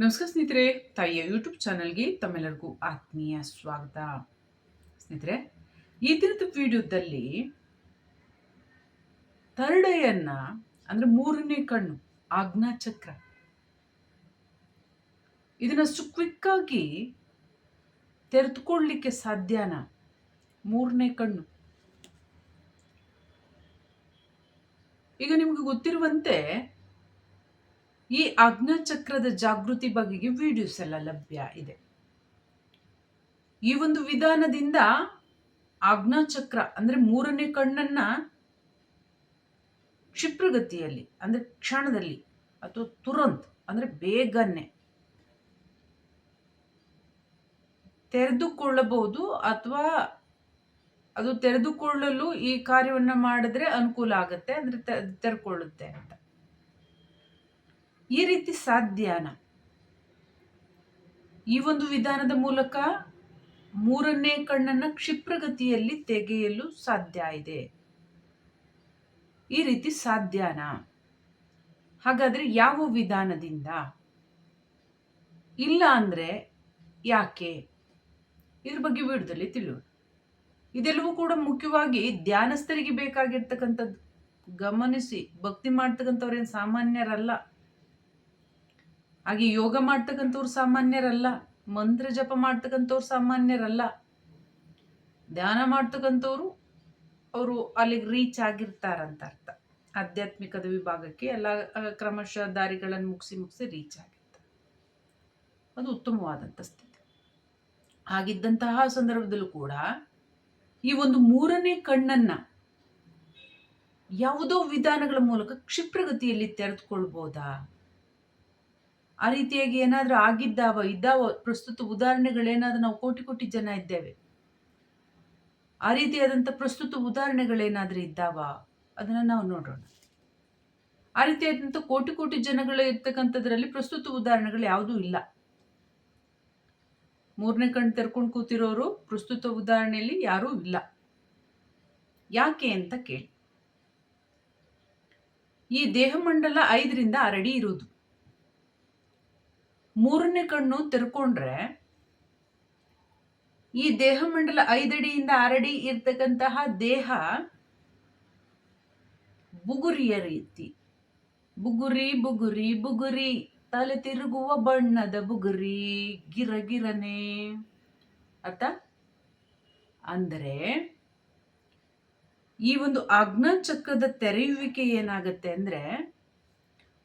ನಮಸ್ಕಾರ ಸ್ನೇಹಿತರೆ, ತಾಯಿಯ ಯೂಟ್ಯೂಬ್ ಚಾನಲ್ಗೆ ತಮ್ಮೆಲ್ಲರಿಗೂ ಆತ್ಮೀಯ ಸ್ವಾಗತ. ಸ್ನೇಹಿತರೆ, ಈ ದಿನದ ವಿಡಿಯೋದಲ್ಲಿ ತರಡೆಯನ್ನ, ಅಂದ್ರೆ ಮೂರನೇ ಕಣ್ಣು, ಆಜ್ಞಾ ಚಕ್ರ. ಕ್ವಿಕ್ ಆಗಿ ತೆರೆದುಕೊಳ್ಳಲಿಕ್ಕೆ ಸಾಧ್ಯನಾ ಮೂರನೇ ಕಣ್ಣು. ಈಗ ನಿಮ್ಗೆ ಗೊತ್ತಿರುವಂತೆ ಈ ಚಕ್ರದ ಜಾಗೃತಿ ಬಗೆಗೆ ವಿಡಿಯೋಸ್ ಎಲ್ಲ ಲಭ್ಯ ಇದೆ. ಈ ಒಂದು ವಿಧಾನದಿಂದ ಚಕ್ರ ಅಂದ್ರೆ ಮೂರನೇ ಕಣ್ಣನ್ನ ಕ್ಷಿಪ್ರಗತಿಯಲ್ಲಿ ಅಂದ್ರೆ ಕ್ಷಣದಲ್ಲಿ ಅಥವಾ ತುರಂತ್ ಅಂದ್ರೆ ಬೇಗನೆ ತೆರೆದುಕೊಳ್ಳಬಹುದು ಅಥವಾ ಅದು ತೆರೆದುಕೊಳ್ಳಲು ಈ ಕಾರ್ಯವನ್ನು ಮಾಡಿದ್ರೆ ಅನುಕೂಲ ಆಗುತ್ತೆ ಅಂದ್ರೆ ತೆರೆದುಕೊಳ್ಳುತ್ತೆ ಅಂತ. ಈ ರೀತಿ ಸಾಧ್ಯನ? ಈ ಒಂದು ವಿಧಾನದ ಮೂಲಕ ಮೂರನೇ ಕಣ್ಣನ್ನ ಕ್ಷಿಪ್ರಗತಿಯಲ್ಲಿ ತೆಗೆಯಲು ಸಾಧ್ಯ ಇದೆ. ಈ ರೀತಿ ಸಾಧ್ಯನ? ಹಾಗಾದ್ರೆ ಯಾವ ವಿಧಾನದಿಂದ? ಇಲ್ಲ ಅಂದರೆ ಯಾಕೆ? ಇದ್ರ ಬಗ್ಗೆ ವಿಡಿಯೋದಲ್ಲಿ ತಿಳಿಯೋಣ. ಇದೆಲ್ಲವೂ ಕೂಡ ಮುಖ್ಯವಾಗಿ ಧ್ಯಾನಸ್ಥರಿಗೆ ಬೇಕಾಗಿರ್ತಕ್ಕಂಥದ್ದು. ಗಮನಿಸಿ, ಭಕ್ತಿ ಮಾಡ್ತಕ್ಕಂಥವ್ರೇನು ಸಾಮಾನ್ಯರಲ್ಲ. ಹಾಗೆ ಯೋಗ ಮಾಡ್ತಕ್ಕಂಥವ್ರು ಸಾಮಾನ್ಯರಲ್ಲ, ಮಂತ್ರ ಜಪ ಮಾಡ್ತಕ್ಕಂಥವ್ರು ಸಾಮಾನ್ಯರಲ್ಲ. ಧ್ಯಾನ ಮಾಡ್ತಕ್ಕಂಥವ್ರು ಅವರು ಅಲ್ಲಿಗೆ ರೀಚ್ ಆಗಿರ್ತಾರಂತ ಅರ್ಥ ಆಧ್ಯಾತ್ಮಿಕದ ವಿಭಾಗಕ್ಕೆ ಎಲ್ಲ ಕ್ರಮಶಃ ದಾರಿಗಳನ್ನು ಮುಗಿಸಿ ಮುಗಿಸಿ ರೀಚ್ ಆಗಿರ್ತಾರೆ. ಅದು ಉತ್ತಮವಾದಂಥ ಸ್ಥಿತಿ. ಹಾಗಿದ್ದಂತಹ ಸಂದರ್ಭದಲ್ಲೂ ಕೂಡ ಈ ಒಂದು ಮೂರನೇ ಕಣ್ಣನ್ನ ಯಾವುದೋ ವಿಧಾನಗಳ ಮೂಲಕ ಕ್ಷಿಪ್ರಗತಿಯಲ್ಲಿ ತೆರೆದುಕೊಳ್ಬೋದಾ? ಆ ರೀತಿಯಾಗಿ ಏನಾದರೂ ಆಗಿದ್ದಾವ, ಇದ್ದಾವ, ಪ್ರಸ್ತುತ ಉದಾಹರಣೆಗಳೇನಾದರೂ ನಾವು ಕೋಟಿ ಕೋಟಿ ಜನ ಇದ್ದೇವೆ. ಆ ರೀತಿಯಾದಂಥ ಪ್ರಸ್ತುತ ಉದಾಹರಣೆಗಳೇನಾದರೂ ಇದ್ದಾವ? ಅದನ್ನು ನಾವು ನೋಡೋಣ. ಆ ರೀತಿಯಾದಂಥ ಕೋಟಿ ಕೋಟಿ ಜನಗಳು ಇರ್ತಕ್ಕಂಥದ್ರಲ್ಲಿ ಪ್ರಸ್ತುತ ಉದಾಹರಣೆಗಳು ಯಾವುದೂ ಇಲ್ಲ. ಮೂರನೇ ಕಣ್ಣು ತೆರ್ಕೊಂಡು ಕೂತಿರೋರು ಪ್ರಸ್ತುತ ಉದಾಹರಣೆಯಲ್ಲಿ ಯಾರೂ ಇಲ್ಲ. ಯಾಕೆ ಅಂತ ಕೇಳಿ. ಈ ದೇಹಮಂಡಲ ಐದರಿಂದ ಅರಡಿ ಇರುವುದು ಮೂರನೇ ಕಣ್ಣು ತೆರ್ಕೊಂಡ್ರೆ ಈ ದೇಹ ಮಂಡಲ ಐದಡಿಯಿಂದ ಆರಡಿ ಇರ್ತಕ್ಕಂತಹ ದೇಹ ಬುಗುರಿಯ ರೀತಿ. ಬುಗುರಿ ಬುಗುರಿ ಬುಗುರಿ. ತಲೆ ತಿರುಗುವ ಬಣ್ಣದ ಬುಗುರಿ. ಗಿರಗಿರನೆ ಅರ್ಥ? ಅಂದರೆ ಈ ಒಂದು ಚಕ್ರದ ತೆರೆಯುವಿಕೆ ಏನಾಗುತ್ತೆ ಅಂದ್ರೆ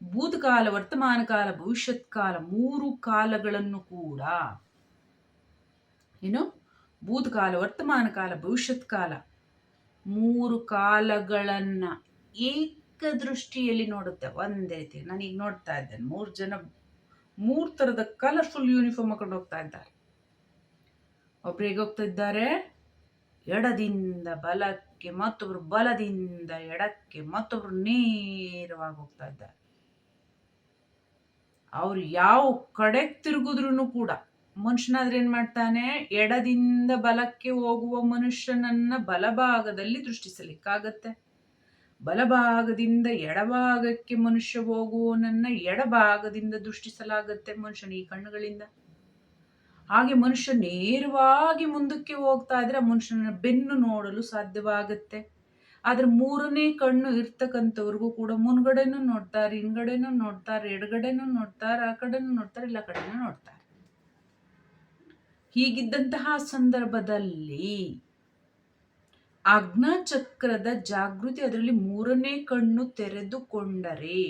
ಭೂತಕಾಲ ವರ್ತಮಾನ ಕಾಲ ಭವಿಷ್ಯತ್ ಕಾಲ ಮೂರು ಕಾಲಗಳನ್ನು ಕೂಡ. ಏನು? ಭೂತಕಾಲ ವರ್ತಮಾನ ಕಾಲ ಭವಿಷ್ಯತ್ ಕಾಲ ಮೂರು ಕಾಲಗಳನ್ನ ಏಕದೃಷ್ಟಿಯಲ್ಲಿ ನೋಡುತ್ತೆ. ಒಂದೇ ರೀತಿ. ನಾನೀಗ ನೋಡ್ತಾ ಇದ್ದೇನೆ. ಮೂರು ಜನ, ಮೂರು ಥರದ ಕಲರ್ಫುಲ್ ಯೂನಿಫಾರ್ಮ್ ಹಾಕೊಂಡು ಹೋಗ್ತಾ ಇದ್ದಾರೆ. ಒಬ್ರು ಹೇಗೆ ಹೋಗ್ತಾ ಇದ್ದಾರೆ? ಎಡದಿಂದ ಬಲಕ್ಕೆ ಮತ್ತೊಬ್ರು ಬಲದಿಂದ ಎಡಕ್ಕೆ ಮತ್ತೊಬ್ರು ನೇರವಾಗಿ ಹೋಗ್ತಾ ಇದ್ದಾರೆ. ಅವ್ರು ಯಾವ ಕಡೆ ತಿರುಗಿದ್ರು ಕೂಡ ಮನುಷ್ಯನಾದ್ರೆ ಏನ್ ಮಾಡ್ತಾನೆ? ಎಡದಿಂದ ಬಲಕ್ಕೆ ಹೋಗುವ ಮನುಷ್ಯನನ್ನ ಬಲಭಾಗದಲ್ಲಿ ದೃಷ್ಟಿಸಲಿಕ್ಕಾಗತ್ತೆ. ಬಲಭಾಗದಿಂದ ಎಡಭಾಗಕ್ಕೆ ಮನುಷ್ಯ ಹೋಗುವನನ್ನ ಎಡಭಾಗದಿಂದ ದೃಷ್ಟಿಸಲಾಗತ್ತೆ ಮನುಷ್ಯನ ಈ ಕಣ್ಣುಗಳಿಂದ. ಹಾಗೆ ಮನುಷ್ಯ ನೇರವಾಗಿ ಮುಂದಕ್ಕೆ ಹೋಗ್ತಾ ಇದ್ರೆ ಮನುಷ್ಯನ ಬೆನ್ನು ನೋಡಲು ಸಾಧ್ಯವಾಗತ್ತೆ. ಆದ್ರೆ ಮೂರನೇ ಕಣ್ಣು ಇರ್ತಕ್ಕಂಥವ್ರಿಗೂ ಕೂಡ ಮುನ್ಗಡೆನೂ ನೋಡ್ತಾರೆ, ಹಿಂದ್ಗಡೆನೂ ನೋಡ್ತಾರೆ, ಎಡಗಡೆನೂ ನೋಡ್ತಾರೆ, ಆ ಕಡೆನೂ ನೋಡ್ತಾರೆ, ಇಲ್ಲ ಕಡೆನೂ ನೋಡ್ತಾರೆ. ಹೀಗಿದ್ದಂತಹ ಸಂದರ್ಭದಲ್ಲಿ ಚಕ್ರದ ಜಾಗೃತಿ ಅದರಲ್ಲಿ ಮೂರನೇ ಕಣ್ಣು ತೆರೆದುಕೊಂಡರೆ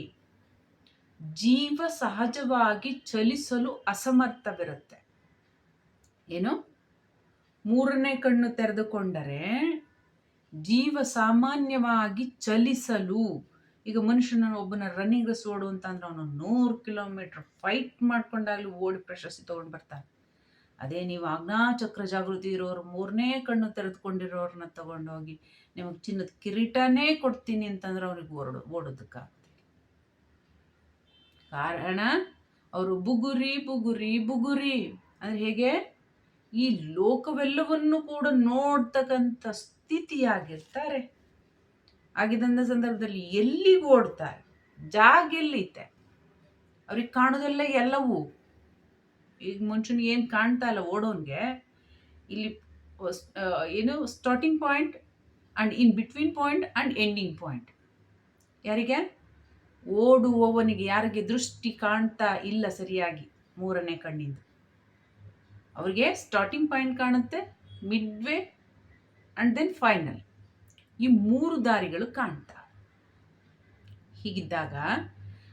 ಜೀವ ಸಹಜವಾಗಿ ಚಲಿಸಲು ಅಸಮರ್ಥವಿರುತ್ತೆ. ಏನು? ಮೂರನೇ ಕಣ್ಣು ತೆರೆದುಕೊಂಡರೆ ಜೀವ ಸಾಮಾನ್ಯವಾಗಿ ಚಲಿಸಲು. ಈಗ ಮನುಷ್ಯನ ಒಬ್ಬನ ರನ್ನಿಂಗ್ ರೇಸ್ ಓಡು ಅಂತ ಅಂದ್ರೆ ಅವನು ನೂರು ಕಿಲೋಮೀಟರ್ ಫೈಟ್ ಮಾಡ್ಕೊಂಡಾಗಲೂ ಓಡಿ ಪ್ರಶಸ್ತಿ ತೊಗೊಂಡು ಬರ್ತಾನೆ. ಅದೇ ನೀವು ಚಕ್ರ ಜಾಗೃತಿ ಇರೋರು ಮೂರನೇ ಕಣ್ಣು ತೆರೆದುಕೊಂಡಿರೋರನ್ನ ತಗೊಂಡೋಗಿ ನಿಮಗೆ ಚಿನ್ನದ ಕಿರೀಟನೇ ಕೊಡ್ತೀನಿ ಅಂತಂದ್ರೆ ಅವ್ರಿಗೆ ಓಡೋ ಓಡೋದಕ್ಕಾಗ್ತದೆ ಕಾರಣ ಅವರು ಬುಗುರಿ ಬುಗುರಿ ಬುಗುರಿ. ಅಂದ್ರೆ ಹೇಗೆ? ಈ ಲೋಕವೆಲ್ಲವನ್ನು ಕೂಡ ನೋಡ್ತಕ್ಕಂಥ ಸ್ಥಿತಿಯಾಗಿರ್ತಾರೆ ಆಗಿದ್ದಂಥ ಸಂದರ್ಭದಲ್ಲಿ ಎಲ್ಲಿ ಓಡ್ತಾರೆ. ಜಾಗ ಎಲ್ಲಿತ್ತೆ? ಅವ್ರಿಗೆ ಕಾಣೋದೆಲ್ಲ ಎಲ್ಲವೂ. ಈಗ ಮನುಷ್ಯನಿಗೆ ಏನು ಕಾಣ್ತಾ ಇಲ್ಲ ಓಡೋನ್ಗೆ. ಇಲ್ಲಿ ಏನು starting point and in between point and ending point ಯಾರಿಗೆ? ಓಡುವವನಿಗೆ ಯಾರಿಗೆ ದೃಷ್ಟಿ ಕಾಣ್ತಾ ಇಲ್ಲ ಸರಿಯಾಗಿ ಮೂರನೇ ಕಣ್ಣಿಂದ. ಅವ್ರಿಗೆ ಸ್ಟಾರ್ಟಿಂಗ್ ಪಾಯಿಂಟ್ ಕಾಣುತ್ತೆ ಮಿಡ್ವೇ ಆ್ಯಂಡ್ ದೆನ್ ಫೈನಲ್ ಈ ಮೂರು ದಾರಿಗಳು ಕಾಣ್ತಾ. ಹೀಗಿದ್ದಾಗ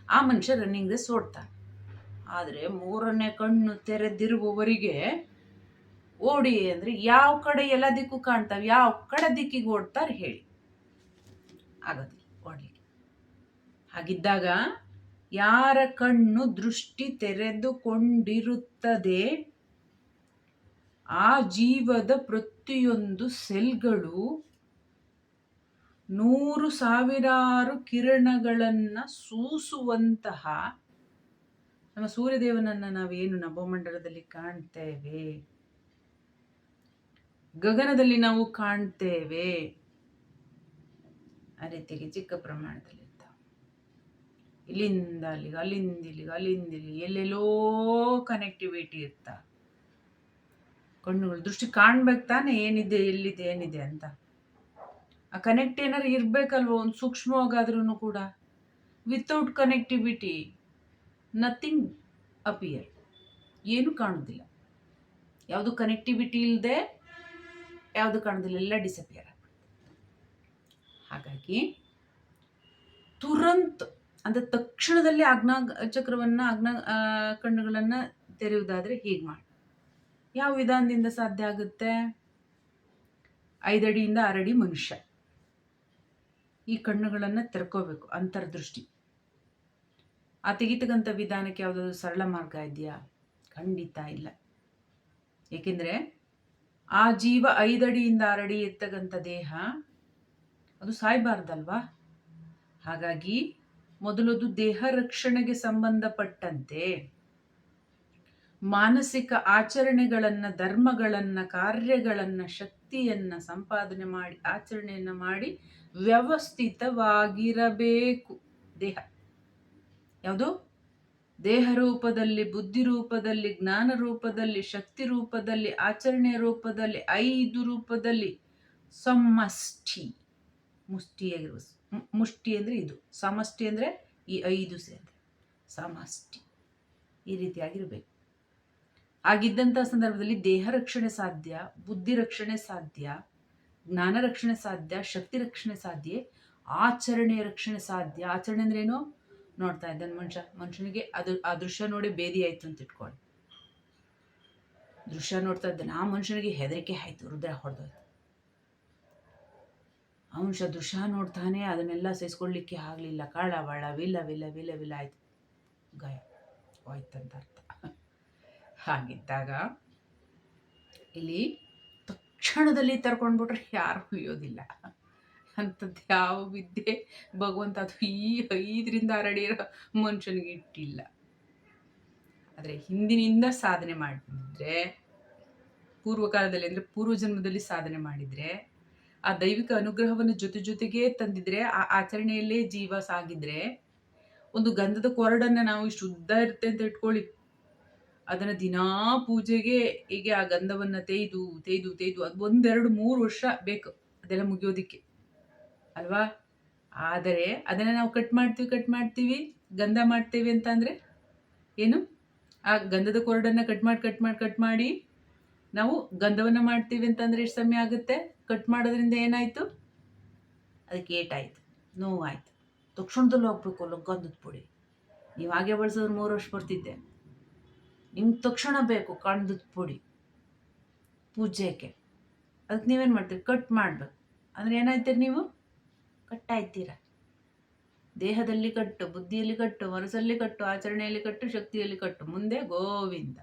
ಆ ಮನುಷ್ಯ ರನ್ನಿಂಗ್ ರೇಸ್ ಓಡ್ತಾನೆ ಆದರೆ ಮೂರನೇ ಕಣ್ಣು ತೆರೆದಿರುವವರಿಗೆ ಓಡಿ ಅಂದರೆ ಯಾವ ಕಡೆ ಎಲ್ಲ ದಿಕ್ಕು ಕಾಣ್ತಾವೆ, ಯಾವ ಕಡೆ ದಿಕ್ಕಿಗೆ ಓಡ್ತಾರೆ ಹೇಳಿ. ಆಗೋದಿಲ್ಲ ಓಡಿ ಹಾಗಿದ್ದಾಗ ಯಾರ ಕಣ್ಣು ದೃಷ್ಟಿ ತೆರೆದುಕೊಂಡಿರುತ್ತದೆ ಆ ಜೀವದ ಪ್ರತಿಯೊಂದು ಸೆಲ್ಗಳು ನೂರು ಸಾವಿರಾರು ಕಿರಣಗಳನ್ನು ಸೂಸುವಂತಹ ನಮ್ಮ ಸೂರ್ಯದೇವನನ್ನು ನಾವೇನು ನಭೋಮಂಡಲದಲ್ಲಿ ಕಾಣ್ತೇವೆ? ಗಗನದಲ್ಲಿ ನಾವು ಕಾಣ್ತೇವೆ. ಆ ರೀತಿಗೆ ಚಿಕ್ಕ ಪ್ರಮಾಣದಲ್ಲಿ ಇಲ್ಲಿಂದ ಅಲ್ಲಿಗೆ ಅಲ್ಲಿಂದ ಇಲ್ಲಿಗೆ ಅಲ್ಲಿಂದ ಇಲ್ಲಿ ಎಲ್ಲೆಲ್ಲೋ ಕನೆಕ್ಟಿವಿಟಿ ಇರ್ತಾ. ಕಣ್ಣುಗಳು ದೃಷ್ಟಿ ಕಾಣ್ಬೇಕು ತಾನೆ ಏನಿದೆ, ಎಲ್ಲಿದೆ, ಏನಿದೆ ಅಂತ. ಆ ಕನೆಕ್ಟ್ ಏನಾರು ಇರಬೇಕಲ್ವ? ಒಂದು ಸೂಕ್ಷ್ಮವಾಗಾದ್ರೂ ಕೂಡ. ವಿತೌಟ್ ಕನೆಕ್ಟಿವಿಟಿ ನಥಿಂಗ್ ಅಪಿಯರ್ ಏನು ಕಾಣೋದಿಲ್ಲ. ಯಾವುದು ಕನೆಕ್ಟಿವಿಟಿ ಇಲ್ಲದೆ ಯಾವುದು ಕಾಣೋದಿಲ್ಲ, ಎಲ್ಲ ಡಿಸಪಿಯರ್ ಹಾಗಾಗಿ, ತುರಂತ್ ಅಂದರೆ ತಕ್ಷಣದಲ್ಲಿ ಅಗ್ನ ಚಕ್ರವನ್ನು ಅಗ್ನ ಕಣ್ಣುಗಳನ್ನು ತೆರೆಯುವುದಾದರೆ ಹೀಗೆ ಮಾಡಿ ಯಾವ ವಿಧಾನದಿಂದ ಸಾಧ್ಯ ಆಗುತ್ತೆ? ಐದಡಿಯಿಂದ ಆರಡಿ ಮನುಷ್ಯ. ಈ ಕಣ್ಣುಗಳನ್ನು ತೆರ್ಕೋಬೇಕು, ಅಂತರ್ದೃಷ್ಟಿ. ಆ ತೆಗಿತಕ್ಕಂಥ ವಿಧಾನಕ್ಕೆ ಯಾವುದಾದ್ರು ಸರಳ ಮಾರ್ಗ ಇದೆಯಾ? ಖಂಡಿತ ಇಲ್ಲ. ಏಕೆಂದರೆ ಆ ಜೀವ ಐದಡಿಯಿಂದ ಆರಡಿ ಇರ್ತಕ್ಕಂಥ ದೇಹ, ಅದು ಸಾಯಬಾರ್ದಲ್ವಾ? ಹಾಗಾಗಿ ಮೊದಲದು ದೇಹ ರಕ್ಷಣೆಗೆ ಸಂಬಂಧಪಟ್ಟಂತೆ ಮಾನಸಿಕ ಆಚರಣೆಗಳನ್ನು, ಧರ್ಮಗಳನ್ನು, ಕಾರ್ಯಗಳನ್ನು, ಶಕ್ತಿಯನ್ನು ಸಂಪಾದನೆ ಮಾಡಿ, ಆಚರಣೆಯನ್ನು ಮಾಡಿ ವ್ಯವಸ್ಥಿತವಾಗಿರಬೇಕು. ದೇಹ. ಯಾವುದು? ದೇಹ ರೂಪದಲ್ಲಿ, ಬುದ್ಧಿ ರೂಪದಲ್ಲಿ, ಜ್ಞಾನ ರೂಪದಲ್ಲಿ, ಶಕ್ತಿ ರೂಪದಲ್ಲಿ ಆಚರಣೆ ರೂಪದಲ್ಲಿ, ಐದು ರೂಪದಲ್ಲಿ. ಸಮಷ್ಟಿ. ಮುಷ್ಟಿಯಾಗಿರುವ ಮುಷ್ಟಿ ಅಂದರೆ ಇದು. ಸಮಷ್ಟಿ ಅಂದರೆ ಈ ಐದು ಸೇರಿದೆ. ಸಮಷ್ಟಿ. ಈ ರೀತಿಯಾಗಿರಬೇಕು. ಆಗಿದ್ದಂಥ ಸಂದರ್ಭದಲ್ಲಿ ದೇಹ ರಕ್ಷಣೆ ಸಾಧ್ಯ, ಬುದ್ಧಿ ರಕ್ಷಣೆ ಸಾಧ್ಯ, ಜ್ಞಾನ ರಕ್ಷಣೆ ಸಾಧ್ಯ, ಶಕ್ತಿ ರಕ್ಷಣೆ ಸಾಧ್ಯ ಆಚರಣೆಯ ರಕ್ಷಣೆ ಸಾಧ್ಯ. ಆಚರಣೆ ಏನು? ನೋಡ್ತಾ ಇದ್ದಾನೆ ಮನುಷ್ಯ. ಮನುಷ್ಯನಿಗೆ ಅದು, ಆ ದೃಶ್ಯ ನೋಡಿ ಬೇದಿ ಆಯ್ತು ಅಂತ ಇಟ್ಕೊಳ್ಳಿ. ದೃಶ್ಯ ನೋಡ್ತಾ ಇದ್ದಾನೆ. ಆ ಮನುಷ್ಯನಿಗೆ ಹೆದರಿಕೆ ಆಯ್ತು ಹೃದಯ ಹೊಡೆದೋಯ್ತು. ಆ ಮನುಷ್ಯ ದೃಶ್ಯ ನೋಡ್ತಾನೆ, ಅದನ್ನೆಲ್ಲ ಸಹಿಸ್ಕೊಳ್ಳಿಕ್ಕೆ ಆಗಲಿಲ್ಲ. ಕಾಳ, ಬಾಳ ವಿಲ್ಲ ವಿಲ್ಲ ವಿಲ್ಲ ವಿಲ್ಲ ಆಯ್ತು. ಗಾಯ. ಅಂತ ಅರ್ಥ. ಹಾಗಿದ್ದಾಗ ಇಲ್ಲಿ ತಕ್ಷಣದಲ್ಲಿ ತರ್ಕೊಂಡ್ಬಿಟ್ರೆ ಯಾರು ಹುಯ್ಯೋದಿಲ್ಲ ಅಂಥದ್ದು ಯಾವ ವಿದ್ಯೆ? ಭಗವಂತ ಅದು ಈ ಐದರಿಂದ ಆರಡಿ ಇರೋ ಮನುಷ್ಯನಿಗೆ ಇಟ್ಟಿಲ್ಲ. ಆದರೆ ಹಿಂದಿನಿಂದ ಸಾಧನೆ ಮಾಡಿದ್ರೆ, ಪೂರ್ವಕಾಲದಲ್ಲಿ ಅಂದರೆ ಪೂರ್ವ ಜನ್ಮದಲ್ಲಿ ಸಾಧನೆ ಮಾಡಿದರೆ, ಆ ದೈವಿಕ ಅನುಗ್ರಹವನ್ನು ಜೊತೆ ಜೊತೆಗೇ ತಂದಿದ್ರೆ, ಆ ಆಚರಣೆಯಲ್ಲೇ ಜೀವ ಸಾಗಿದ್ರೆ, ಒಂದು ಗಂಧದ ಕೊರಡನ್ನು ನಾವು ಶುದ್ಧ ಇರುತ್ತೆ ಅಂತ ಇಟ್ಕೊಳ್ಳಿ ಅದನ್ನು ದಿನಾ ಪೂಜೆಗೆ ಹೀಗೆ ಆ ಗಂಧವನ್ನು ತೇಯ್ದು ತೇಯ್ದು ತೇಯ್ದು, ಅದು ಒಂದೆರಡು ಮೂರು ವರ್ಷ ಬೇಕು ಅದೆಲ್ಲ ಮುಗಿಯೋದಿಕ್ಕೆ. ಅಲ್ವಾ? ಆದರೆ ಅದನ್ನು ನಾವು ಕಟ್ ಮಾಡ್ತೀವಿ ಕಟ್ ಮಾಡ್ತೀವಿ, ಗಂಧ ಮಾಡ್ತೇವೆ ಅಂತ ಅಂದರೆ ಏನು? ಆ ಗಂಧದ ಕೊರಡನ್ನು ಕಟ್ ಮಾಡಿ ಕಟ್ ಮಾಡಿ ಕಟ್ ಮಾಡಿ ನಾವು ಗಂಧವನ್ನು ಮಾಡ್ತೀವಿ ಅಂತಂದರೆ ಎಷ್ಟು ಸಮಯ ಆಗುತ್ತೆ? ಕಟ್ ಮಾಡೋದ್ರಿಂದ ಏನಾಯಿತು? ಅದಕ್ಕೆ ಏಟಾಯಿತು, ನೋವಾಯಿತು. ತಕ್ಷಣದಲ್ಲಿ ಹೋಗ್ಬೇಕು ಅಲ್ಲ ಗಂಧದ ಪುಡಿ. ನೀವು ಹಾಗೆ ಬಳಸಿದ್ರೆ ಮೂರು ವರ್ಷ ಬರ್ತಿದ್ದೆ. ನಿಮ್ಗೆ ತಕ್ಷಣ ಬೇಕು ಗಂಧದ ಪುಡಿ. ಪೂಜೆಗೆ. ಅದಕ್ಕೆ ನೀವೇನು ಮಾಡ್ತೀರಿ? ಕಟ್ ಮಾಡಬೇಕು. ಅಂದರೆ ಏನಾಯ್ತೀರಿ ನೀವು? ಕಟ್ಟಾಯ್ತೀರ. ದೇಹದಲ್ಲಿ ಕಟ್ಟು, ಬುದ್ಧಿಯಲ್ಲಿ ಕಟ್ಟು, ಮನಸ್ಸಲ್ಲಿ ಕಟ್ಟು, ಆಚರಣೆಯಲ್ಲಿ ಕಟ್ಟು, ಶಕ್ತಿಯಲ್ಲಿ ಕಟ್ಟು. ಮುಂದೆ ಗೋವಿಂದ.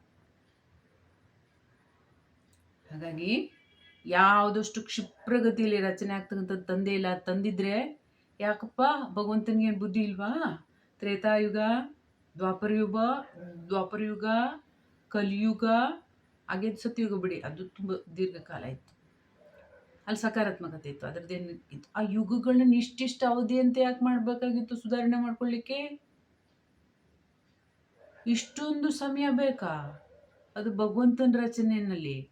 ಹಾಗಾಗಿ ಯಾವುದಷ್ಟು ಕ್ಷಿಪ್ರಗತಿಯಲ್ಲಿ ರಚನೆ ಆಗ್ತಕ್ಕಂಥದ್ದು ತಂದೆ ಇಲ್ಲ ತಂದಿದ್ರೆ ಯಾಕಪ್ಪ? ಭಗವಂತನಿಗೆ ಏನ್ ಬುದ್ಧಿ ಇಲ್ವಾ? ತ್ರೇತಾಯುಗ ದ್ವಾಪರಯುಗ ದ್ವಾಪರಯುಗ, ಕಲಿಯುಗ ಹಾಗೆ ಸತ್ಯುಗ ಬಿಡಿ. ಅದು ತುಂಬ ದೀರ್ಘಕಾಲ ಇತ್ತು ಅಲ್ಲಿ ಸಕಾರಾತ್ಮಕತೆ ಇತ್ತು. ಅದರದ್ದೇನು ಇತ್ತು. ಆ ಯುಗಗಳನ್ನ ಇಷ್ಟಿಷ್ಟು ಅವಧಿ ಅಂತ ಯಾಕೆ ಮಾಡಬೇಕಾಗಿತ್ತು ಸುಧಾರಣೆ ಮಾಡ್ಕೊಳ್ಳಿಕ್ಕೆ? ಇಷ್ಟೊಂದು ಸಮಯ ಬೇಕಾ? ಅದು ಭಗವಂತನ ರಚನೆಯಲ್ಲಿ.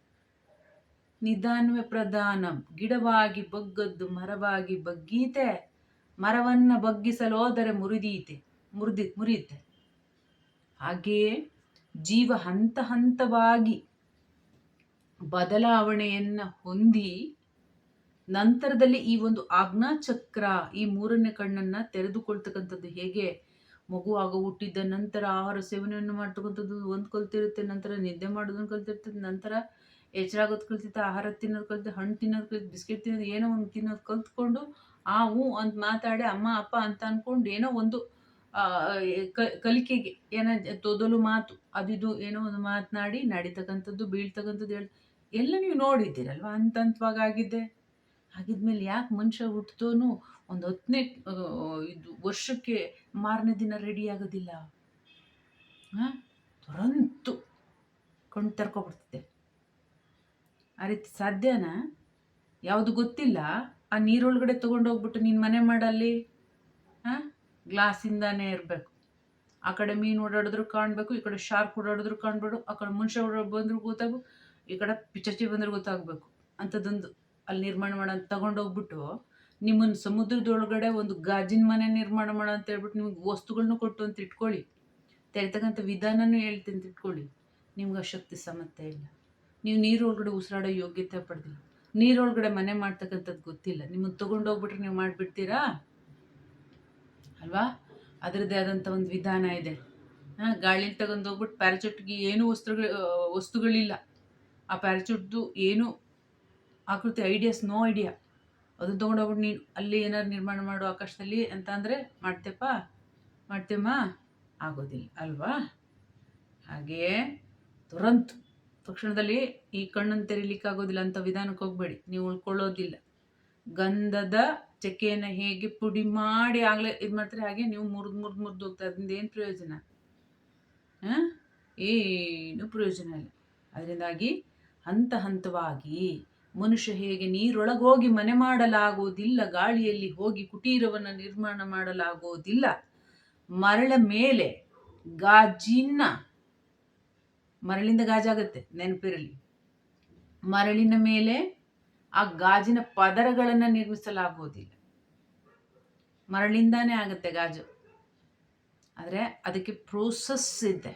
ನಿಧಾನವೇ ಪ್ರಧಾನ. ಗಿಡವಾಗಿ ಬಗ್ಗದ್ದು ಮರವಾಗಿ ಬಗ್ಗೀತೆ. ಮರವನ್ನು ಬಗ್ಗಿಸಲು ಹೋದರೆ ಮುರಿದೀತೆ. ಮುರಿದಿ, ಮುರಿಯುತ್ತೆ. ಹಾಗೆಯೇ ಜೀವ ಹಂತ ಹಂತವಾಗಿ ಬದಲಾವಣೆಯನ್ನು ಹೊಂದಿ ನಂತರದಲ್ಲಿ ಈ ಒಂದು ಆಜ್ಞಾ ಚಕ್ರ ಈ ಮೂರನೇ ಕಣ್ಣನ್ನ ತೆರೆದುಕೊಳ್ತಕ್ಕಂಥದ್ದು ಹೇಗೆ? ಮಗು ಆಗ ಹುಟ್ಟಿದ್ದ ನಂತರ ಆಹಾರ ಸೇವನೆಯನ್ನು ಮಾಡ್ತಕ್ಕಂಥದ್ದು ಒಂದು ಕಲ್ತಿರುತ್ತೆ ನಂತರ ನಿದ್ದೆ ಮಾಡೋದನ್ನು ಕಲ್ತಿರ್ತದೆ ನಂತರ ಎಚ್ಚರಾಗೋದು ಕಲ್ತಿತ್ತು ಆಹಾರ ತಿನ್ನೋದು ಕಲ್ತು, ಹಣ್ಣು ತಿನ್ನೋದು ಕಲ್ತು, ಬಿಸ್ಕೆಟ್ ತಿನ್ನೋದು, ಏನೋ ಒಂದು ತಿನ್ನೋದು ಕಲ್ತ್ಕೊಂಡು ಆ ಹ್ಞೂ ಅಂತ ಮಾತಾಡಿ ಅಮ್ಮ, ಅಪ್ಪ ಅಂತ ಅಂದ್ಕೊಂಡು ಏನೋ ಒಂದು ಕಲಿಕೆಗೆ ಏನ, ತೊದಲು ಮಾತು ಅದಿದು ಏನೋ ಒಂದು ಮಾತನಾಡಿ ನಡೀತಕ್ಕಂಥದ್ದು, ಬೀಳ್ತಕ್ಕಂಥದ್ದು ಹೇಳಿ, ಎಲ್ಲ ನೀವು ನೋಡಿದ್ದೀರಲ್ವ? ಹಂತ ಹಂತವಾಗಿ ಆಗಿದ್ದೆ ಆಗಿದ್ಮೇಲೆ ಯಾಕೆ ಮನುಷ್ಯ ಹುಟ್ಟಿದೋನು ಒಂದು ಹತ್ತನೇ ಇದು ವರ್ಷಕ್ಕೆ ಮಾರನೇ ದಿನ ರೆಡಿ ಆಗೋದಿಲ್ಲ? ಹಾಂ ತುರಂತು ಕಣ್ಣು ತರ್ಕೊಬಿಡ್ತಿದ್ದೆ ಆ ರೀತಿ ಸಾಧ್ಯನಾ? ಯಾವುದು ಗೊತ್ತಿಲ್ಲ. ಆ ನೀರೊಳಗಡೆ ತೊಗೊಂಡೋಗ್ಬಿಟ್ಟು ನೀನು ಮನೆ ಮಾಡಲ್ಲಿ? ಗ್ಲಾಸಿಂದಾನೇ ಇರಬೇಕು. ಆ ಕಡೆ ಮೀನು ಓಡಾಡಿದ್ರು ಕಾಣಬೇಕು, ಈ ಕಡೆ ಶಾರ್ಕ್ ಓಡಾಡಿದ್ರು ಕಾಣ್ಬೇಡು ಆ ಕಡೆ ಮನುಷ್ಯ ಓಡಾಡ್, ಬಂದ್ರು ಗೊತ್ತಾಗು ಈ ಕಡೆ ಪಿಚಚಿ ಬಂದರೂ ಗೊತ್ತಾಗಬೇಕು. ಅಂಥದ್ದೊಂದು ಅಲ್ಲಿ ನಿರ್ಮಾಣ ಮಾಡೋ ತಗೊಂಡೋಗ್ಬಿಟ್ಟು ನಿಮ್ಮನ್ನು ಸಮುದ್ರದೊಳಗಡೆ ಒಂದು ಗಾಜಿನ ಮನೆ ನಿರ್ಮಾಣ ಮಾಡೋ ಅಂತ ಹೇಳ್ಬಿಟ್ಟು ನಿಮ್ಗೆ ವಸ್ತುಗಳನ್ನೂ ಕೊಟ್ಟು ಅಂತ ಇಟ್ಕೊಳ್ಳಿ. ತೆಗಿತಕ್ಕಂಥ ವಿಧಾನನೂ ಹೇಳ್ತೀನಿ ಅಂತ ಇಟ್ಕೊಳ್ಳಿ. ನಿಮ್ಗೆ ಆ ಶಕ್ತಿ ಸಾಮರ್ಥ್ಯ ಇಲ್ಲ. ನೀವು ನೀರೊಳಗಡೆ ಉಸಿರಾಡೋ ಯೋಗ್ಯತೆ ಪಡೆದಿಲ್ಲ. ನೀರೊಳಗಡೆ ಮನೆ ಮಾಡ್ತಕ್ಕಂಥದ್ದು ಗೊತ್ತಿಲ್ಲ. ನಿಮ್ಮನ್ನು ತೊಗೊಂಡೋಗ್ಬಿಟ್ರೆ ನೀವು ಮಾಡಿಬಿಡ್ತೀರಾ? ಅಲ್ವಾ? ಅದರದ್ದೇ ಆದಂಥ ಒಂದು ವಿಧಾನ ಇದೆ. ಹಾಂ ತಗೊಂಡು ಹೋಗ್ಬಿಟ್ಟು ಪ್ಯಾರಾಚೂಟ್ಗೆ ಏನೂ ವಸ್ತುಗಳು ವಸ್ತುಗಳಿಲ್ಲ. ಆ ಪ್ಯಾರಾಚೂಟ್ದು ಏನು ಆಕೃತಿ ಐಡಿಯಾಸ್ ನೋ ಐಡಿಯಾ ಅದನ್ನು ತೊಗೊಂಡೋಗ್ಬಿಟ್ಟು ನೀನು ಅಲ್ಲಿ ಏನಾದ್ರು ನಿರ್ಮಾಣ ಮಾಡೋ ಆಕಾಶದಲ್ಲಿ ಅಂತ ಅಂದರೆ ಮಾಡ್ತೇಪ್ಪ ಮಾಡ್ತೇಮ್ಮ ಆಗೋದಿಲ್ಲ, ಅಲ್ವಾ? ಹಾಗೆಯೇ ತುರಂತ ತಕ್ಷಣದಲ್ಲಿ ಈ ಕಣ್ಣನ್ನು ತೆರೀಲಿಕ್ಕೆ ಆಗೋದಿಲ್ಲ ಅಂತ ವಿಧಾನಕ್ಕೆ ಹೋಗಬೇಡಿ. ನೀವು ಉಳ್ಕೊಳ್ಳೋದಿಲ್ಲ. ಗಂಧದ ಚಕ್ಕೆಯನ್ನು ಹೇಗೆ ಪುಡಿ ಮಾಡಿ ಆಗಲೇ ಇದು ಮಾಡ್ತಾರೆ ಹಾಗೆ ನೀವು ಮುರಿದು ಮುರಿದು ಮುರಿದು ಹೋಗ್ತಾ ಅದರಿಂದ ಏನು ಪ್ರಯೋಜನ? ಹಾಂ? ಏನು ಪ್ರಯೋಜನ ಇಲ್ಲ. ಅದರಿಂದಾಗಿ ಹಂತ ಹಂತವಾಗಿ ಮನುಷ್ಯ ಹೇಗೆ ನೀರೊಳಗೋಗಿ ಮನೆ ಮಾಡಲಾಗುವುದಿಲ್ಲ ಗಾಳಿಯಲ್ಲಿ ಹೋಗಿ ಕುಟೀರವನ್ನು ನಿರ್ಮಾಣ ಮಾಡಲಾಗುವುದಿಲ್ಲ ಮರಳ ಮೇಲೆ ಗಾಜಿನ ಮರಳಿಂದ ಗಾಜಾಗತ್ತೆ ನೆನಪಿರಲಿ. ಮರಳಿನ ಮೇಲೆ ಆ ಗಾಜಿನ ಪದರಗಳನ್ನು ನಿರ್ಮಿಸಲಾಗುವುದಿಲ್ಲ ಮರಳಿಂದಾನೇ ಆಗುತ್ತೆ ಗಾಜು. ಆದರೆ ಅದಕ್ಕೆ ಪ್ರೋಸೆಸ್ ಇದೆ.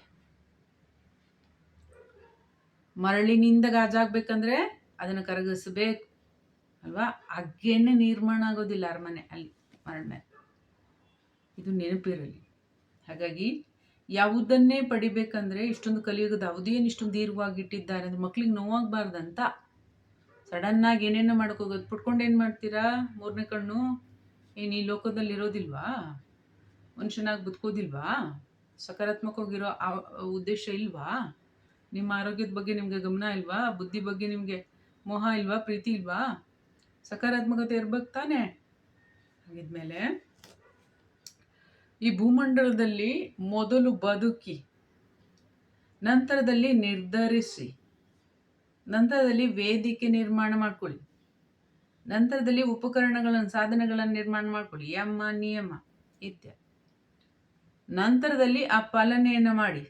ಮರಳಿನಿಂದ ಗಾಜಾಗಬೇಕಂದ್ರೆ ಅದನ್ನು ಕರಗಿಸಬೇಕು, ಅಲ್ವಾ? ಅಗ್ಗೇನೆ ನಿರ್ಮಾಣ ಆಗೋದಿಲ್ಲ ಅರಮನೆ ಅಲ್ಲಿ, ಮರಳ ಮೇಲೆ. ಇದು ನೆನಪಿರಲಿ. ಹಾಗಾಗಿ ಯಾವುದನ್ನೇ ಪಡಿಬೇಕಂದ್ರೆ ಇಷ್ಟೊಂದು ಕಲಿಯುಗದ ಅವಧಿಯನ್ನು ಇಷ್ಟೊಂದು ದೀರ್ಘವಾಗಿ ಇಟ್ಟಿದ್ದಾರೆ ಅಂದರೆ ಮಕ್ಳಿಗೆ ನೋವಾಗಬಾರ್ದಂತ. ಸಡನ್ನಾಗಿ ಏನೇನೋ ಮಾಡ್ಕೋಗೋದು ಪುಟ್ಕೊಂಡು ಏನು ಮಾಡ್ತೀರಾ? ಮೂರನೇ ಕಣ್ಣು. ಏನು ಈ ಲೋಕದಲ್ಲಿ ಇರೋದಿಲ್ವಾ? ಮನುಷ್ಯನಾಗಿ ಬದುಕೋದಿಲ್ವಾ? ಸಕಾರಾತ್ಮಕವಾಗಿರೋ ಉದ್ದೇಶ ಇಲ್ವಾ? ನಿಮ್ಮ ಆರೋಗ್ಯದ ಬಗ್ಗೆ ನಿಮಗೆ ಗಮನ ಇಲ್ವಾ? ಬುದ್ಧಿ ಬಗ್ಗೆ ನಿಮಗೆ ಮೋಹ ಇಲ್ವಾ? ಪ್ರೀತಿ ಇಲ್ವಾ? ಸಕಾರಾತ್ಮಕತೆ ಇರ್ಬೇಕು ತಾನೇ? ಹಾಗಿದ್ಮೇಲೆ ಈ ಭೂಮಂಡಲದಲ್ಲಿ ಮೊದಲು ಬದುಕಿ, ನಂತರದಲ್ಲಿ ನಿರ್ಧರಿಸಿ, ನಂತರದಲ್ಲಿ ವೇದಿಕೆ ನಿರ್ಮಾಣ ಮಾಡ್ಕೊಳ್ಳಿ. ನಂತರದಲ್ಲಿ ಉಪಕರಣಗಳನ್ನು, ಸಾಧನಗಳನ್ನು ನಿರ್ಮಾಣ ಮಾಡ್ಕೊಳ್ಳಿ. ಯಮ, ನಿಯಮ ಇತ್ಯಾದಿ ನಂತರದಲ್ಲಿ ಆ ಪಾಲನೆಯನ್ನು ಮಾಡಿ.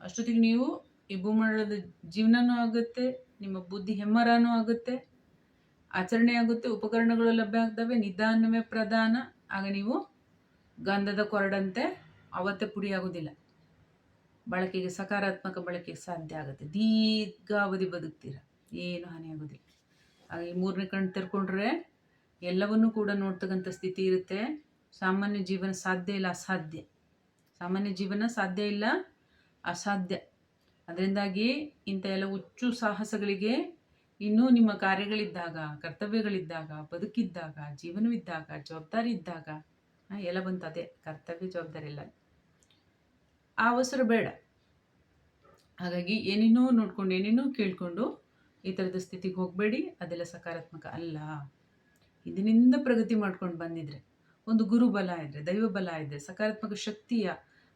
ಅಷ್ಟೊತ್ತಿಗೆ ನೀವು ಈ ಭೂಮಂಡಲದ ಜೀವನನೂ ಆಗುತ್ತೆ, ನಿಮ್ಮ ಬುದ್ಧಿ ಹೆಮ್ಮರನೂ ಆಗುತ್ತೆ, ಆಚರಣೆ ಆಗುತ್ತೆ, ಉಪಕರಣಗಳು ಲಭ್ಯ ಆಗ್ತವೆ, ನಿಧಾನವೇ ಪ್ರಧಾನ. ಆಗ ನೀವು ಗಂಧದ ಕೊರಡಂತೆ ಅವತ್ತೇ ಪುಡಿ ಆಗೋದಿಲ್ಲ ಬಳಕೆಗೆ ಸಕಾರಾತ್ಮಕ ಬಳಕೆಗೆ ಸಾಧ್ಯ ಆಗುತ್ತೆ. ದೀರ್ಘಾವಧಿ ಬದುಕ್ತೀರ. ಏನು ಹಾನಿ ಆಗೋದಿಲ್ಲ ಆಗ ಈ ಮೂರನೇ ಕಣ್ಣು ತೆರ್ಕೊಂಡ್ರೆ ಎಲ್ಲವನ್ನೂ ಕೂಡ ನೋಡ್ತಕ್ಕಂಥ ಸ್ಥಿತಿ ಇರುತ್ತೆ. ಸಾಮಾನ್ಯ ಜೀವನ ಸಾಧ್ಯ ಇಲ್ಲ, ಅಸಾಧ್ಯ. ಸಾಮಾನ್ಯ ಜೀವನ ಸಾಧ್ಯ ಇಲ್ಲ, ಅಸಾಧ್ಯ. ಅದರಿಂದಾಗಿ ಇಂಥ ಎಲ್ಲ ಹುಚ್ಚು ಸಾಹಸಗಳಿಗೆ ಇನ್ನೂ ನಿಮ್ಮ ಕಾರ್ಯಗಳಿದ್ದಾಗ, ಕರ್ತವ್ಯಗಳಿದ್ದಾಗ, ಬದುಕಿದ್ದಾಗ, ಜೀವನವಿದ್ದಾಗ, ಜವಾಬ್ದಾರಿ ಇದ್ದಾಗ ಎಲ್ಲ ಬಂತು. ಅದೇ, ಕರ್ತವ್ಯ, ಜವಾಬ್ದಾರಿ ಇಲ್ಲ ಆ ಅವಸರ ಬೇಡ. ಹಾಗಾಗಿ ಏನೇನೋ ನೋಡ್ಕೊಂಡು, ಏನೇನೋ ಕೇಳಿಕೊಂಡು ಈ ಥರದ ಸ್ಥಿತಿಗೆ ಹೋಗಬೇಡಿ, ಅದೆಲ್ಲ ಸಕಾರಾತ್ಮಕ ಅಲ್ಲ. ಇದರಿಂದ ಪ್ರಗತಿ ಮಾಡ್ಕೊಂಡು ಬಂದಿದ್ರೆ, ಒಂದು ಗುರುಬಲ ಇದ್ದರೆ ದೈವ ಬಲ ಇದ್ದರೆ ಸಕಾರಾತ್ಮಕ ಶಕ್ತಿಯ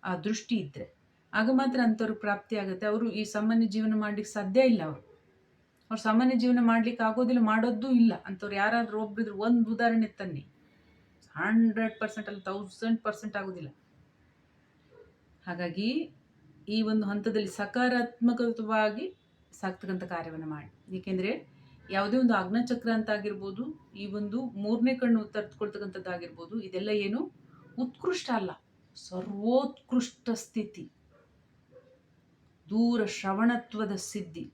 ಆ ದೃಷ್ಟಿ ಇದ್ದರೆ ಆಗ ಮಾತ್ರ ಅಂಥವ್ರಿಗೆ ಪ್ರಾಪ್ತಿ ಆಗುತ್ತೆ. ಅವರು ಈ ಸಾಮಾನ್ಯ ಜೀವನ ಮಾಡ್ಲಿಕ್ಕೆ ಸಾಧ್ಯ ಇಲ್ಲ ಅವರು. ಅವ್ರು ಸಾಮಾನ್ಯ ಜೀವನ ಮಾಡ್ಲಿಕ್ಕೆ ಆಗೋದಿಲ್ಲ ಮಾಡೋದು ಇಲ್ಲ. ಅಂಥವ್ರು ಯಾರಾದರೂ ಒಬ್ಬರಿದ್ರು ಒಂದು ಉದಾಹರಣೆ ತನ್ನಿ. ಹಂಡ್ರೆಡ್ ಪರ್ಸೆಂಟ್ ಅಲ್ಲಿ ತೌಸಂಡ್ ಪರ್ಸೆಂಟ್ ಆಗೋದಿಲ್ಲ. ಹಾಗಾಗಿ ಈ ಒಂದು ಹಂತದಲ್ಲಿ ಸಕಾರಾತ್ಮಕವಾಗಿ ಸಾಕ್ತಕ್ಕಂಥ ಕಾರ್ಯವನ್ನು ಮಾಡಿ. ಏಕೆಂದರೆ ಯಾವುದೇ ಒಂದು ಆಗ್ನಚಕ್ರ ಅಂತ ಆಗಿರ್ಬೋದು ಈ ಒಂದು ಮೂರನೇ ಕಣ್ಣು ತರ್ತ್ಕೊಳ್ತಕ್ಕಂಥದ್ದಾಗಿರ್ಬೋದು, ಇದೆಲ್ಲ ಏನು? ಉತ್ಕೃಷ್ಟ ಅಲ್ಲ. ಸರ್ವೋತ್ಕೃಷ್ಟ ಸ್ಥಿತಿ. ದೂರ ಶ್ರವಣತ್ವದ ಸಿದ್ಧಿ.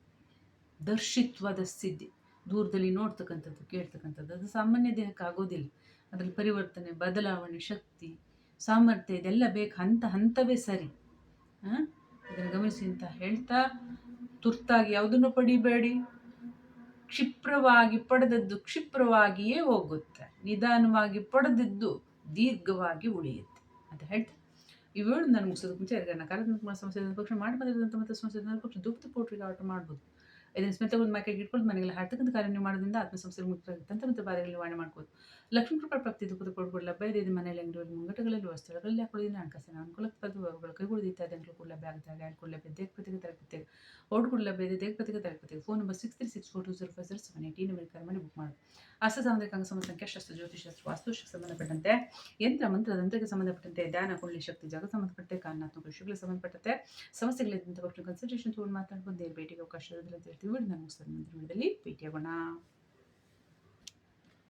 ದರ್ಶಿತ್ವದ ಸಿದ್ಧಿ. ದೂರದಲ್ಲಿ ನೋಡ್ತಕ್ಕಂಥದ್ದು, ಕೇಳ್ತಕ್ಕಂಥದ್ದು. ಅದು ಸಾಮಾನ್ಯ ದೇಹಕ್ಕೆ ಆಗೋದಿಲ್ಲ. ಅದರಲ್ಲಿ ಪರಿವರ್ತನೆ, ಬದಲಾವಣೆ, ಶಕ್ತಿ, ಸಾಮರ್ಥ್ಯ ಇದೆಲ್ಲ ಬೇಕು. ಹಂತ ಹಂತವೇ ಸರಿ. ಹಾಂ ಇದನ್ನು ಗಮನಿಸಿ ಅಂತ ಹೇಳ್ತಾ ತುರ್ತಾಗಿ ಯಾವುದನ್ನು ಪಡಿಬೇಡಿ? ಕ್ಷಿಪ್ರವಾಗಿ ಪಡೆದದ್ದು ಕ್ಷಿಪ್ರವಾಗಿಯೇ ಹೋಗುತ್ತೆ. ನಿಧಾನವಾಗಿ ಪಡೆದಿದ್ದು ದೀರ್ಘವಾಗಿ ಉಳಿಯುತ್ತೆ. ಅಂತ ಹೇಳ್ತಾರೆ ಇವೇಳು ನಾನು ಮುಗಿಸೋದಕ್ಕೆ ಮುಂಚೆ ನಕಾರಾತ್ಮಕ ಸಮಸ್ಯೆ ಪಕ್ಷ ಮಾಡಿ ಬಂದಿರೋದಂಥ ಮತ್ತೆ ಸಮಸ್ಯೆ ಪಕ್ಷ ದುಪ್ತ ಪೌಡ್ರಿಗೆ ಆರ್ಡರ್ ಮಾಡ್ಬೋದು. ಇದನ್ನು ಸ್ಮಿತ ಒಂದು ಮ್ಯಾಕೆಟ್ ಇಟ್ಕೊಂಡು ಮನೆಗೆಲ್ಲ ಹಾಡ್ತಕ್ಕಂಥ ಕಾರ್ಯ ನೀವು ಮಾಡೋದ್ರಿಂದ ಆತ್ಮಸಂಸ್ಥೆ ಮುಕ್ತವಾಗುತ್ತೆ ಅಂತ ಮತ್ತು ಬಾರಿಯಲ್ಲಿ ನಿವಾರಣೆ ಮಾಡ್ಬೋದು. ಲಕ್ಷ್ಮೀ ಕೃಪಾ ಪ್ರಾಪ್ತಿ ದುಃಖದ ಕೊಡ್ಬೋದು ಲಭ್ಯ ಇದೆ ಮನೆಯಲ್ಲಿ ಅಂಗಡಿಯಲ್ಲಿ, ಮುಂಗಟಗಳಲ್ಲಿ, ವಸ್ತುಗಳಲ್ಲಿ ಹಾಕೊಳ್ಳೋದಿನ ಹಣಕಾಸಿನ ಅನುಕೂಲಕ್ಕೆ ಅವುಗಳ ಕೈಗೊಳ್ಳೋದು ಇತ್ಯಾದಿ ಕೂಡ ಲಭ್ಯ ಆಗುತ್ತೆ ಹಾಗೆ ಆಡ್ಕೊಳ್ಳ ಲಭ್ಯ ದೇಹಪತಿಗೆ ತರಪತಿಗೆ ಓಡ್ ಕೂಡ ಲಭ್ಯ ಇದೆ ದೇಹಪತಿಗೆ ತರಪತಿಗೆ phone number six three six four two zero five zero seven eight ಈ ನಂಬರ್ ಕರೆ ಮಾಡಿ ಬುಕ್ ಮಾಡೋದು ಅಸ್ತ ಸಾಮಾಜಿಕ ಅಂಗ ಸಂಬಂಧ ಶಾಸ್ತ್ರ ಜ್ಯೋತಿಷಾಸ್ತ್ರ ವಾಸ್ತುಶಕ್ಕೆ ಸಂಬಂಧಪಟ್ಟಂತೆ, ಯಂತ್ರ, ಮಂತ್ರ, ತಂತ್ರಕ್ಕೆ ಸಂಬಂಧಪಟ್ಟಂತೆ, ಧ್ಯಾನ ಕುಂಡಲಿ ಶಕ್ತಿ, ಜಾಗ ಸಂಬಂಧಪಟ್ಟಂತೆ ಕಾರಣಾತ್ಮಕ ವಿಷಯಗಳಿಗೆ ಸಂಬಂಧಪಟ್ಟಂತೆ ಸಮಸ್ಯೆಗಳಿದ್ದಂಥ ಕನ್ಸಲ್ಟೇಷನ್ ತೊಗೊಂಡು ಮಾತಾಡ್ಕೊಂಡು ಭೇಟಿಗೆ ಅವಕಾಶ ಇರೋದಿಲ್ಲ ಹೇಳ್ತೀವಿ ನಾನು ಮುಗಿಸ್ತೇನೆ ಮುಂದಿನ ಭೇಟಿಯಾಗೋಣ